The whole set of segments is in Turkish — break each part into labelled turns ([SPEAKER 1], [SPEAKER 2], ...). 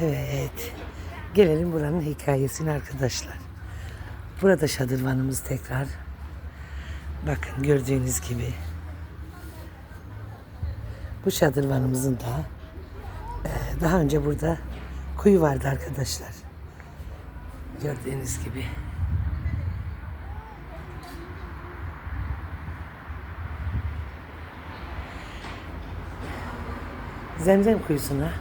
[SPEAKER 1] Evet. Gelelim buranın hikayesine arkadaşlar. Burada şadırvanımız tekrar. Bakın gördüğünüz gibi. Bu şadırvanımızın da e, daha önce burada kuyu vardı arkadaşlar. Gördüğünüz gibi. Zemzem kuyusuna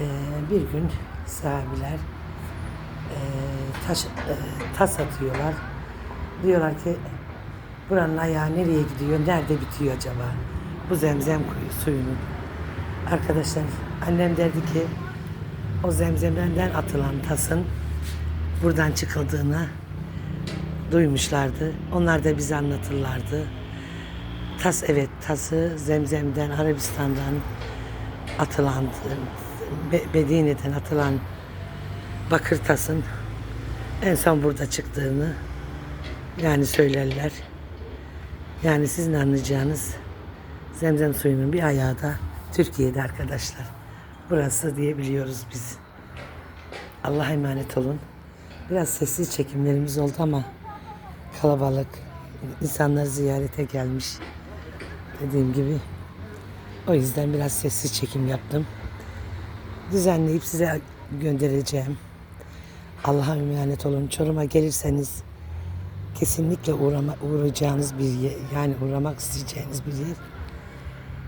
[SPEAKER 1] e, bir gün sahabiler e, taş, e, tas atıyorlar. Diyorlar ki buranın ayağı nereye gidiyor, nerede bitiyor acaba? Bu zemzem kuyu suyunun. Arkadaşlar annem derdi ki o zemzemden atılan tasın buradan çıkıldığını duymuşlardı. Onlar da bize anlatırlardı. Tas evet tası Zemzem'den Arabistan'dan atılan Be- Medine'den atılan bakır tasın en son burada çıktığını yani söylerler. Yani sizin anlayacağınız Zemzem suyunun bir ayağı da Türkiye'de arkadaşlar. Burası diyebiliyoruz biz. Allah'a emanet olun. Biraz sessiz çekimlerimiz oldu ama kalabalık. insanlar ziyarete gelmiş. Dediğim gibi. O yüzden biraz sessiz çekim yaptım. Düzenleyip size göndereceğim. Allah'a emanet olun. Çorum'a gelirseniz kesinlikle uğrama, uğrayacağınız bir yer, yani uğramak isteyeceğiniz bir yer.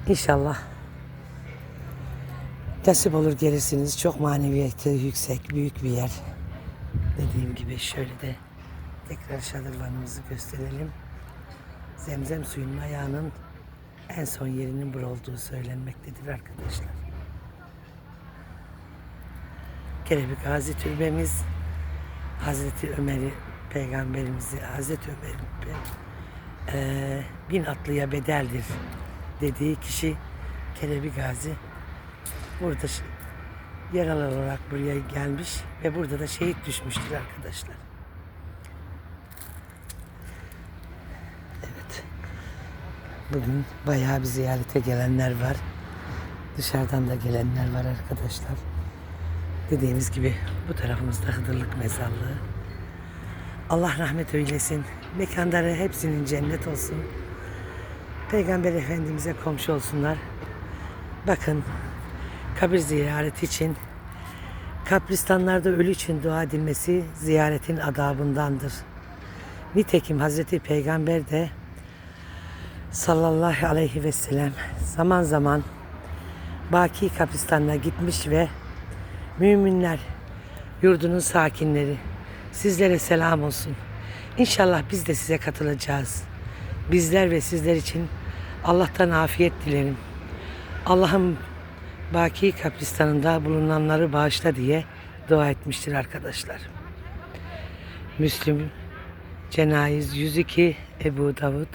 [SPEAKER 1] İnşallah nasip olur gelirsiniz. Çok maneviyatı yüksek, büyük bir yer. Dediğim gibi şöyle de tekrar şadırvanımızı gösterelim. Zemzem suyunun ayağının en son yerinin bura olduğu söylenmektedir arkadaşlar. Kelebek Gazi Türbemiz Hazreti Ömer'i peygamberimizi Hazreti Ömer'in eee, bin atlıya bedeldir dediği kişi Kelebek Gazi burada yaralı olarak buraya gelmiş ve burada da şehit düşmüştür arkadaşlar. Evet. Bugün bayağı bir ziyarete gelenler var. Dışarıdan da gelenler var arkadaşlar. Dediğimiz gibi bu tarafımızda Hıdırlık Mezarlığı. Allah rahmet eylesin. Mekanları hepsinin cennet olsun. Peygamber Efendimiz'e komşu olsunlar. Bakın kabir ziyareti için kabristanlarda ölü için dua edilmesi ziyaretin adabındandır. Nitekim Hazreti Peygamber de sallallahu aleyhi ve sellem zaman zaman Baki kabristanına gitmiş ve müminler, yurdunun sakinleri sizlere selam olsun. İnşallah biz de size katılacağız. Bizler ve sizler için Allah'tan afiyet dilerim. Allah'ım Baki kabristanında bulunanları bağışla diye dua etmiştir arkadaşlar. Müslüm Cenayiz 102 Ebu Davud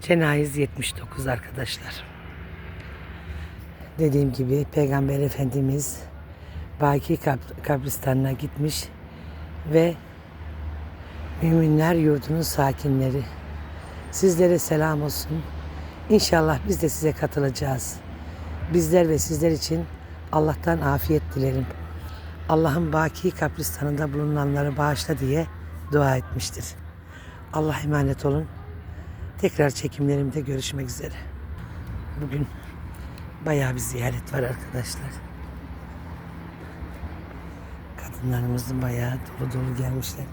[SPEAKER 1] Cenayiz 79 arkadaşlar. Dediğim gibi Peygamber Efendimiz Baki kab- kabristanına gitmiş ve müminler yurdunun sakinleri sizlere selam olsun. İnşallah biz de size katılacağız. Bizler ve sizler için Allah'tan afiyet dilerim. Allah'ın Baki kabristanında bulunanları bağışla diye dua etmiştir. Allah emanet olun. Tekrar çekimlerimde görüşmek üzere. Bugün bayağı bir ziyaret var arkadaşlar. Kadınlarımızın bayağı dolu dolu gelmişler.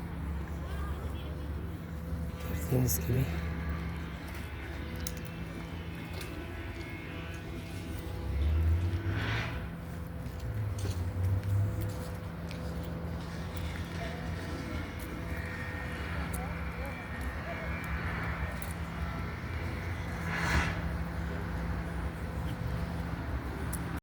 [SPEAKER 1] Gördüğünüz gibi.